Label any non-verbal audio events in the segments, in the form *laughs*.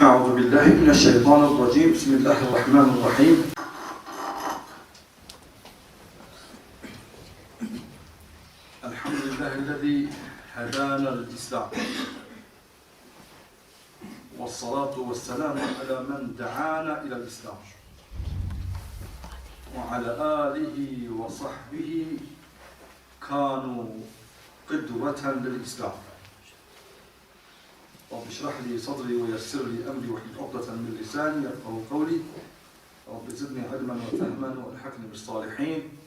أعوذ بالله من الشيطان الرجيم. بسم الله الرحمن الرحيم. الحمد لله الذي هدانا للإسلام. والصلاة والسلام على من دعانا إلى الإسلام. وعلى آله وصحبه كانوا قدوة للإسلام. رب اشرح لي صدري ويسر لي أمري واحلل عقدة من لساني يفقهوا قولي. رب زدني علما وفهما والحقني بالصالحين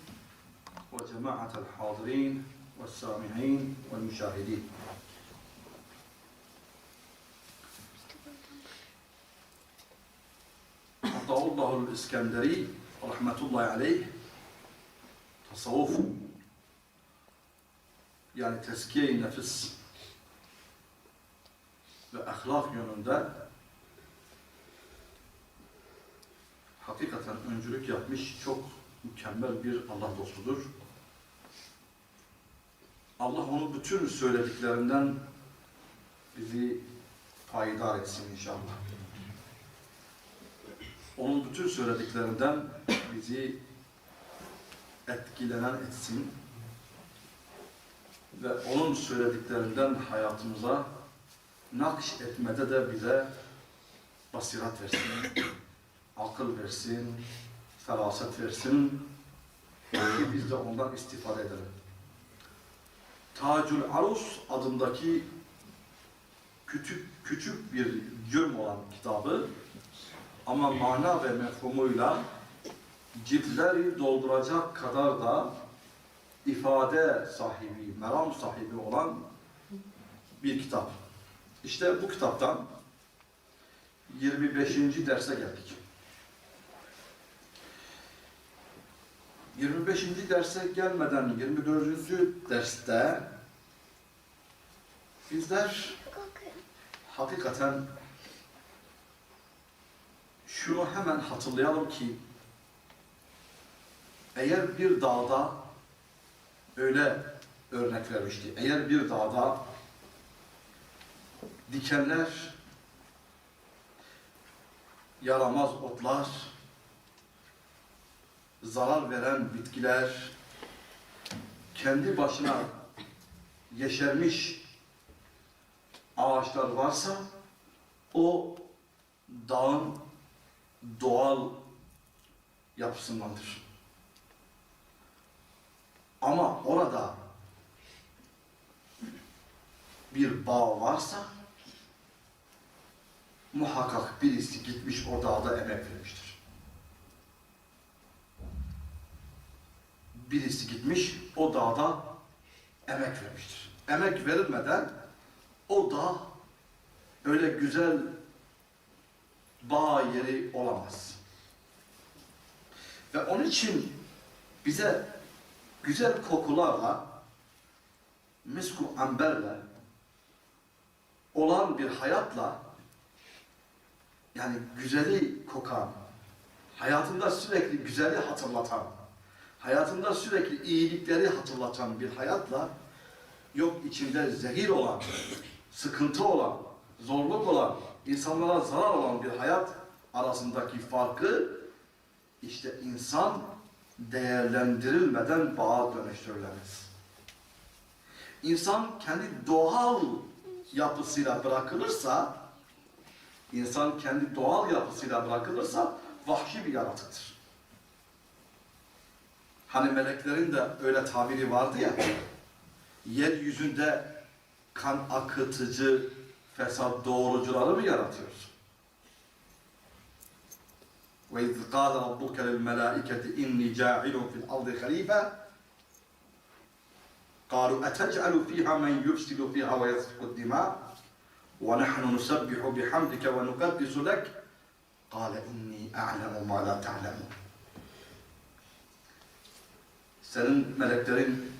وجماعة الحاضرين والسامعين والمشاهدين. الله الإسكندري رحمة الله عليه. tasavvuf yani tezkiye-i nefis ve ahlak yönünde hakikaten öncülük yapmış çok mükemmel bir Allah dostudur. Allah onu bütün söylediklerinden bizi payidar etsin inşallah. Onun bütün söylediklerinden bizi etkilenen etsin ve onun söylediklerinden hayatımıza nakş etmede de bize basirat versin, akıl versin, feraset versin ki biz de ondan istifade edelim. Tacül Arus adındaki küçük küçük bir cürm olan kitabı ama mana ve mefhumuyla ciltleri dolduracak kadar da ifade sahibi, meram sahibi olan bir kitap. İşte bu kitaptan 25. derse geldik. 25. derse gelmeden 24. derste bizler hakikaten şunu hemen hatırlayalım ki eğer bir dağda öyle örnek vermişti. Eğer bir dağda dikenler, yaramaz otlar, zarar veren bitkiler, kendi başına yeşermiş ağaçlar varsa o dağın doğal yapısındandır. Ama orada bir bağ varsa muhakkak birisi gitmiş o dağda emek vermiştir. Birisi gitmiş o dağda emek vermiştir. Emek verilmeden o dağ öyle güzel bağ yeri olamaz. Ve onun için bize güzel kokularla, misku amberle olan bir hayatla yani güzeli kokan, hayatında sürekli güzeli hatırlatan, hayatında sürekli iyilikleri hatırlatan bir hayatla yok içinde zehir olan, sıkıntı olan, zorluk olan, insanlara zarar olan bir hayat arasındaki farkı işte insan değerlendirilmeden bağa dönüştürülemez. İnsan kendi doğal yapısıyla bırakılırsa, insan kendi doğal yapısıyla bırakılırsa vahşi bir yaratıktır. Hani meleklerin de öyle tabiri vardı ya, yeryüzünde kan akıtıcı, fesat doğurucuları mı yaratıyorsun? وإذ قال ربك للملائكة إني جاعل في الأرض خليفة قالوا أتجعل فيها من يفسد فيها ويسفك الدماء ونحن نسبح بحمدك ونقدس لك قال إني أعلم ما لا تعلمون Senin meleklerin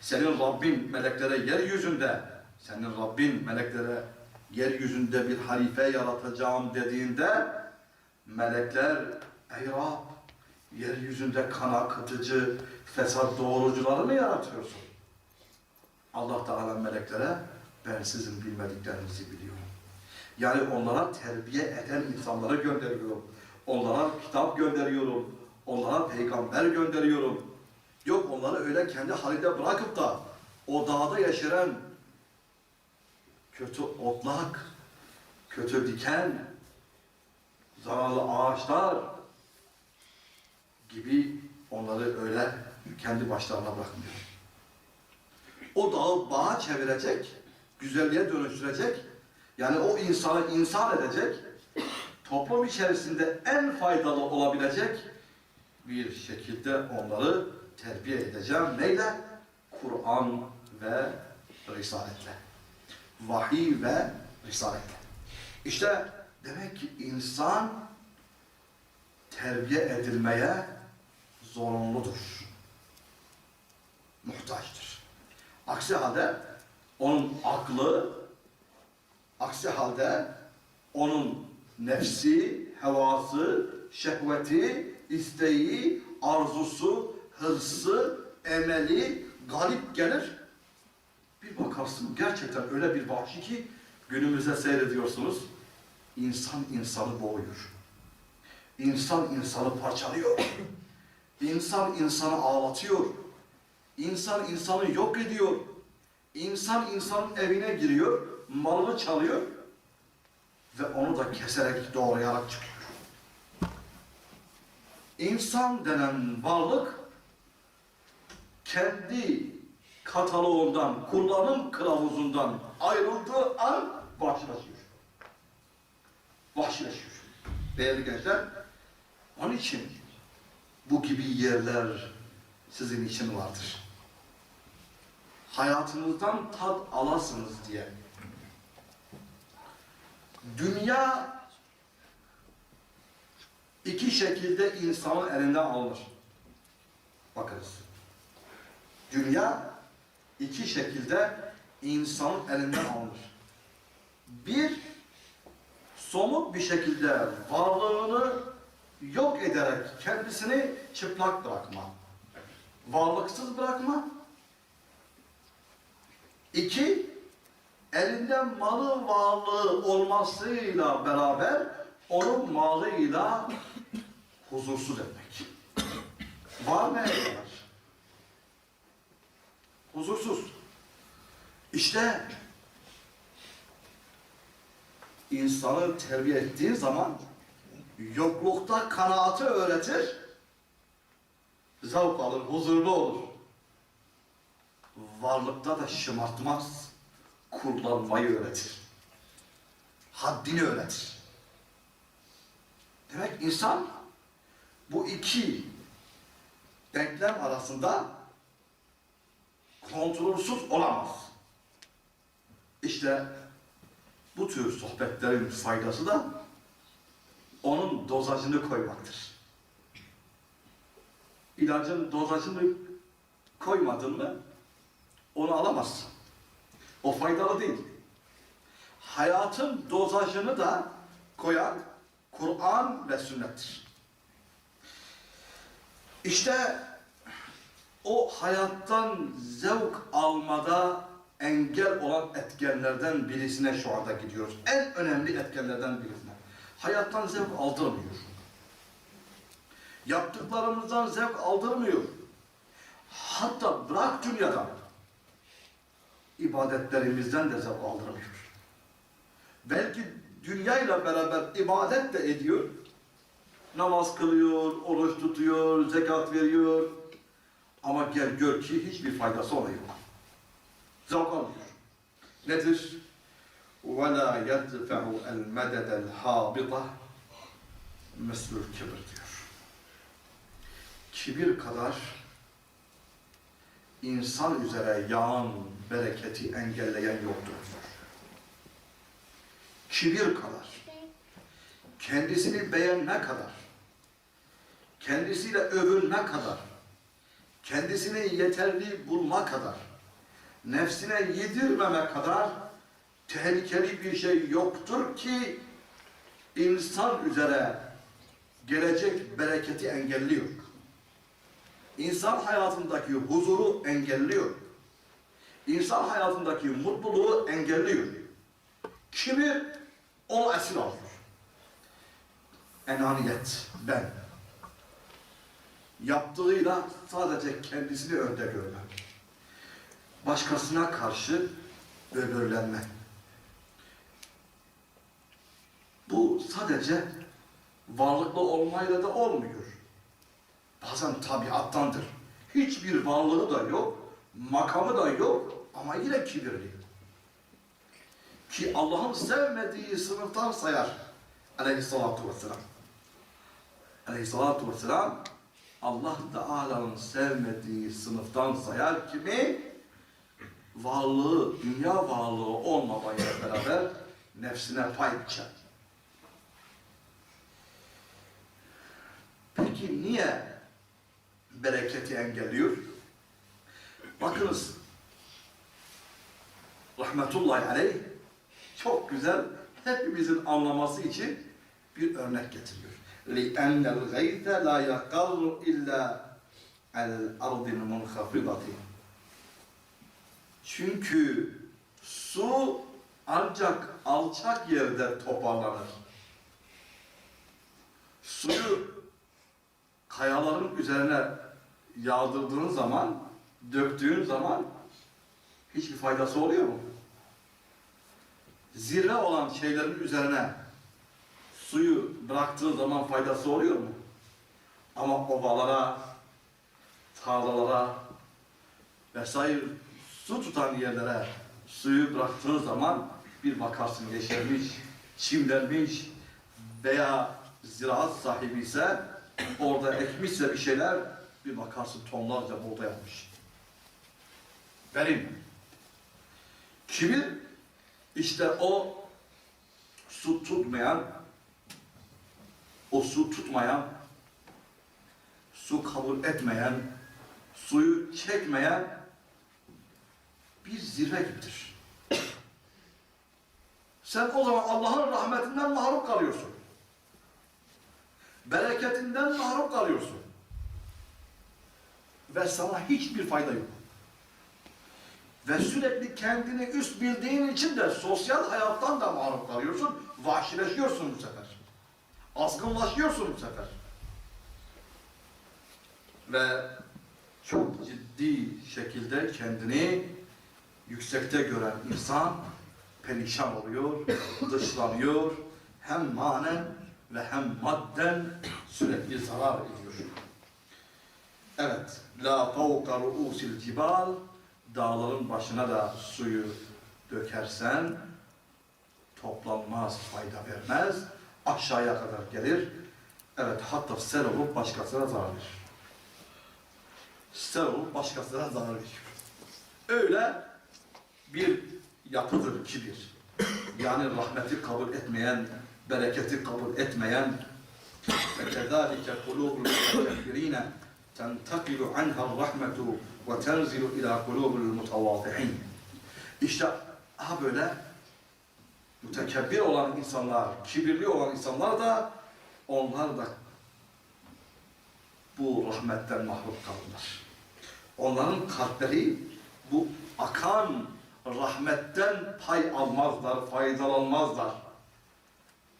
senin Rabbin meleklere yeryüzünde senin Rabbin meleklere yeryüzünde bir halife yaratacağım dediğinde melekler ey Rab yeryüzünde kan akıtıcı fesat doğurucuları mı yaratıyorsun? Allah Teala meleklere ben sizin bilmediklerinizi biliyorum. Yani onlara terbiye eden insanları gönderiyorum. Onlara kitap gönderiyorum. Onlara peygamber gönderiyorum. Yok onları öyle kendi halinde bırakıp da o dağda yaşayan kötü otlak, kötü diken, zararlı ağaçlar gibi onları öyle kendi başlarına bırakmıyor. O dağı bağa çevirecek, güzelliğe dönüştürecek, yani o insanı insan edecek, toplum içerisinde en faydalı olabilecek bir şekilde onları terbiye edeceğim. Neyle? Kur'an ve Risaletle. Vahiy ve Risaletle. İşte demek ki insan terbiye edilmeye zorunludur. Muhtaçtır. Aksi halde onun aklı, aksi halde onun nefsi, hevası, şehveti, isteği, arzusu, hırsı, emeli galip gelir. Bir bakarsın gerçekten öyle bir vahşi ki günümüzde seyrediyorsunuz. İnsan insanı boğuyor. İnsan insanı parçalıyor. İnsan insanı ağlatıyor. İnsan insanı yok ediyor. İnsan insanın evine giriyor, malını çalıyor ve onu da keserek doğrayarak çıkıyor. İnsan denen varlık kendi kataloğundan, kullanım kılavuzundan ayrıldığı an vahşileşiyor. Vahşileşiyor. Değerli gençler, onun için bu gibi yerler sizin için vardır. Hayatınızdan tat alasınız diye. Dünya iki şekilde insanın elinden alınır. Bakınız. Dünya iki şekilde insanın elinden alınır. Bir, somut bir şekilde varlığını yok ederek kendisini çıplak bırakma. Varlıksız bırakma. İki, elinde malı varlığı olmasıyla beraber onun malıyla huzursuz etmek. Var mı var? Huzursuz. İşte insanı terbiye ettiği zaman yoklukta kanaatı öğretir, zevk alır, huzurlu olur. Varlıkta da şımartmaz, kullanmayı öğretir. Haddini öğretir. Demek insan bu iki denklem arasında kontrolsüz olamaz. İşte bu tür sohbetlerin faydası da onun dozajını koymaktır. İlacın dozajını koymadın mı onu alamazsın. O faydalı değil. Hayatın dozajını da koyan Kur'an ve sünnettir. İşte o hayattan zevk almada engel olan etkenlerden birisine şu anda gidiyoruz. En önemli etkenlerden birisine. Hayattan zevk aldırmıyor. Yaptıklarımızdan zevk aldırmıyor. Hatta bırak dünyadan ibadetlerimizden de zevk aldırmıyor. Belki dünyayla beraber ibadet de ediyor. Namaz kılıyor, oruç tutuyor, zekat veriyor. Ama gel gör ki hiçbir faydası ona yok. Zevk almıyor. Nedir? وَلَا يَدْفَعُ الْمَدَدَ الْحَابِطَ مِسْلُ الْكِبِرْ diyor. Kibir kadar insan üzere yağan bereketi engelleyen yoktur. Kibir kadar, kendisini beğenme kadar, kendisiyle övünme kadar, kendisini yeterli bulma kadar, nefsine yedirmeme kadar tehlikeli bir şey yoktur ki insan üzere gelecek bereketi engelliyor. İnsan hayatındaki huzuru engelliyor. İnsan hayatındaki mutluluğu engelliyor. Kibir onu esir alıyor. Enaniyet, ben. Yaptığıyla sadece kendisini önde görme. Başkasına karşı böbürlenme. Bu sadece varlıklı olmayla da olmuyor. Bazen tabiattandır. Hiçbir varlığı da yok, makamı da yok ama yine kibirli. Ki Allah'ın sevmediği sınıftan sayar. Aleyhissalatu vesselam. Aleyhissalatu vesselam Allah Teala'nın sevmediği sınıftan sayar kimi? Varlığı, dünya varlığı olmamayla beraber nefsine pay biçer. Peki niye bereketi engelliyor? Bakınız rahmetullahi aleyh çok güzel hepimizin anlaması için bir örnek getiriyor. لِأَنَّ الْغَيْثَ لَا يَقَرُّ إِلَّا عَلَى الْأَرْضِ الْمُنْخَفِضَةِ Çünkü su ancak alçak yerde toparlanır. Suyu kayaların üzerine yağdırdığın zaman, döktüğün zaman hiçbir faydası oluyor mu? Zirve olan şeylerin üzerine suyu bıraktığın zaman faydası oluyor mu? Ama ovalara, tarlalara vesaire su tutan yerlere suyu bıraktığın zaman bir bakarsın yeşermiş, çimlenmiş veya ziraat sahibi ise orada ekmişse bir şeyler bir bakarsın tonlarca buğday yapmış. Benim kibir işte o su tutmayan o su tutmayan su kabul etmeyen suyu çekmeyen bir zirve gibidir. Sen o zaman Allah'ın rahmetinden mahrum kalıyorsun. Bereketinden mahrum kalıyorsun. Ve sana hiçbir fayda yok. Ve sürekli kendini üst bildiğin için de sosyal hayattan da mahrum kalıyorsun. Vahşileşiyorsun bu sefer. Azgınlaşıyorsun bu sefer. Ve çok ciddi şekilde kendini yüksekte gören insan perişan oluyor, *laughs* dışlanıyor. Hem manen ve hem madden sürekli zarar ediyor. Evet. La fawqa ru'usil cibal dağların başına da suyu dökersen toplanmaz, fayda vermez. Aşağıya kadar gelir. Evet, hatta sel olup başkasına zarar verir. Sel olup başkasına zarar verir. Öyle bir yapıdır kibir. Yani rahmeti kabul etmeyen, bereketi kabul etmeyen ve kezalike kulubul mütekebirine tentakilu anha rahmetu وَتَنْزِلُ إِلَى قُلُوبِ الْمُتَوَاضِعِينَ İşte ha böyle mütekebbir olan insanlar, kibirli olan insanlar da onlar da bu rahmetten mahrum kalırlar. Onların kalpleri bu akan rahmetten pay almazlar, faydalanmazlar.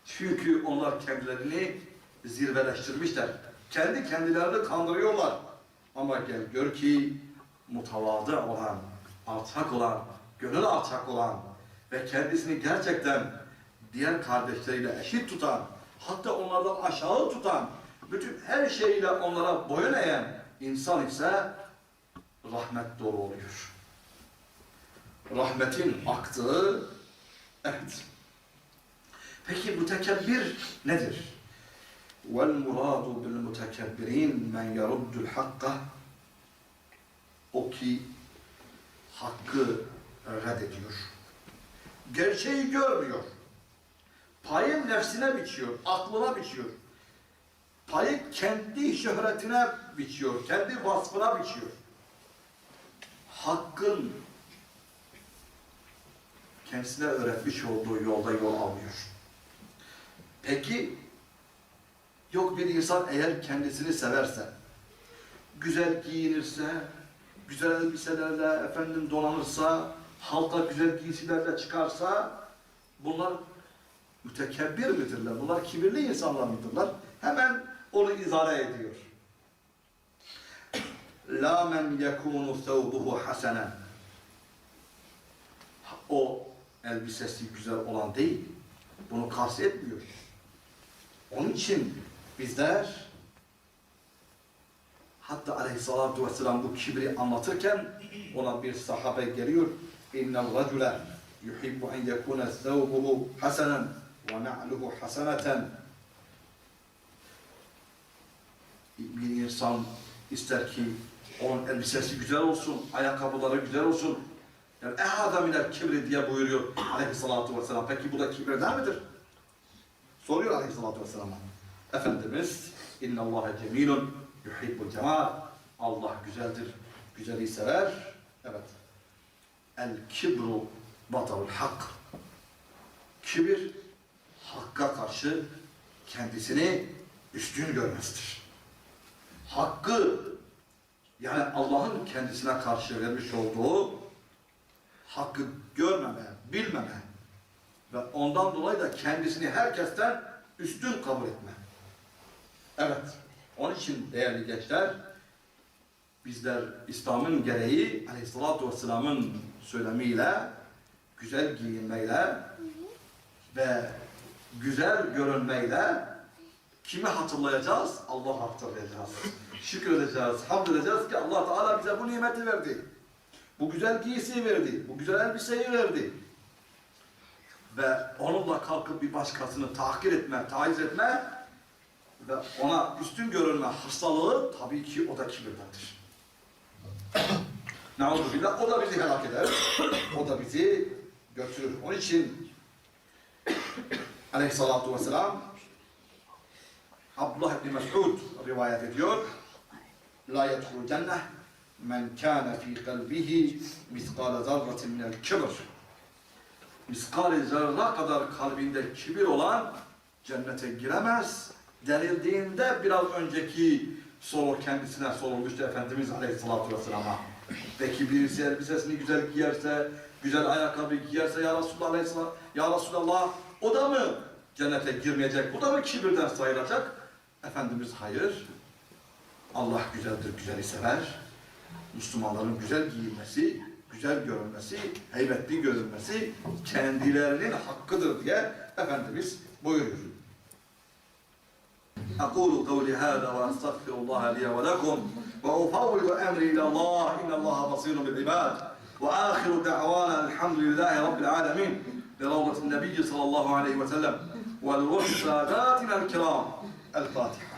Çünkü onlar kendilerini zirveleştirmişler. Kendi kendilerini kandırıyorlar. Ama gel gör ki mutavadı olan, alçak olan, gönül alçak olan ve kendisini gerçekten diğer kardeşleriyle eşit tutan, hatta onlardan aşağı tutan, bütün her şeyle onlara boyun eğen insan ise rahmet dolu oluyor. Rahmetin aktığı, evet. Peki mütekebbir nedir? وَالْمُرَادُ بِالْمُتَكَبِّرِينَ مَنْ يَرُدُّ الْحَقَّ o ki hakkı reddediyor. Gerçeği görmüyor. Payı nefsine biçiyor, aklına biçiyor. Payı kendi şöhretine biçiyor, kendi vasfına biçiyor. Hakkın kendisine öğretmiş olduğu yolda yol almıyor. Peki, yok bir insan eğer kendisini severse, güzel giyinirse, güzel elbiselerle efendim donanırsa, halka güzel giysilerle çıkarsa, bunlar mütekebbir midirler? Bunlar kibirli insanlar mıdırlar? Hemen onu izah ediyor. La men yekunu thawbuhu hasenen. O elbisesi güzel olan değil. Bunu kastetmiyor. Onun için bizler hatta aleyhissalatu vesselam bu kibri anlatırken ona bir sahabe geliyor. Racule yuhibbu en yekune thawbuhu hasanen ve na'luhu hasaneten. Bir insan ister ki onun elbisesi güzel olsun, ayakkabıları güzel olsun. Yani ehada minel kibri diye buyuruyor aleyhissalatu vesselam. Peki bu da kibir der midir? Soruyor aleyhissalatu vesselam'a. Efendimiz inna Allahe cemilun yuhibbul cemal. Allah güzeldir. Güzeli sever. Evet. El kibru batarul hak. Kibir hakka karşı kendisini üstün görmesidir. Hakkı yani Allah'ın kendisine karşı vermiş olduğu hakkı görmeme, bilmeme ve ondan dolayı da kendisini herkesten üstün kabul etme. Evet, onun için değerli gençler, bizler İslam'ın gereği Aleyhisselatü Vesselam'ın söylemiyle, güzel giyinmeyle ve güzel görünmeyle kimi hatırlayacağız? Allah'ı hatırlayacağız. Şükredeceğiz, hamd edeceğiz ki Allah Teala bize bu nimeti verdi. Bu güzel giysiyi verdi, bu güzel elbiseyi verdi. Ve onunla kalkıp bir başkasını tahkir etme, taiz etme ve ona üstün görünme hastalığı tabii ki o da kibirdendir. *coughs* Neuzübillah o da bizi helak eder. O da bizi götürür. Onun için *coughs* aleyhissalatu vesselam Abdullah ibn Mes'ud rivayet ediyor. La yedhulu cenneh men kâne fî kalbihi miskâle zarratin minel kibr. Miskâle zarra kadar kalbinde kibir olan cennete giremez. Denildiğinde biraz önceki soru kendisine sorulmuştu Efendimiz Aleyhisselatü Vesselam'a. Peki birisi elbisesini güzel giyerse, güzel ayakkabı giyerse ya Resulallah Aleyhisselam, ya Resulallah o da mı cennete girmeyecek, bu da mı kibirden sayılacak? Efendimiz hayır. Allah güzeldir, güzeli sever. Müslümanların güzel giyinmesi, güzel görünmesi, heybetli görünmesi kendilerinin hakkıdır diye Efendimiz buyuruyor. أقول قولي هذا وأستغفر الله لي ولكم. وأفوض أمري إلى الله. إن الله بصير بالعباد. وآخر دعوانا الحمد لله رب العالمين. لروضة النبي صلى الله عليه وسلم. ولروح ساداتنا الكرام. الفاتحة.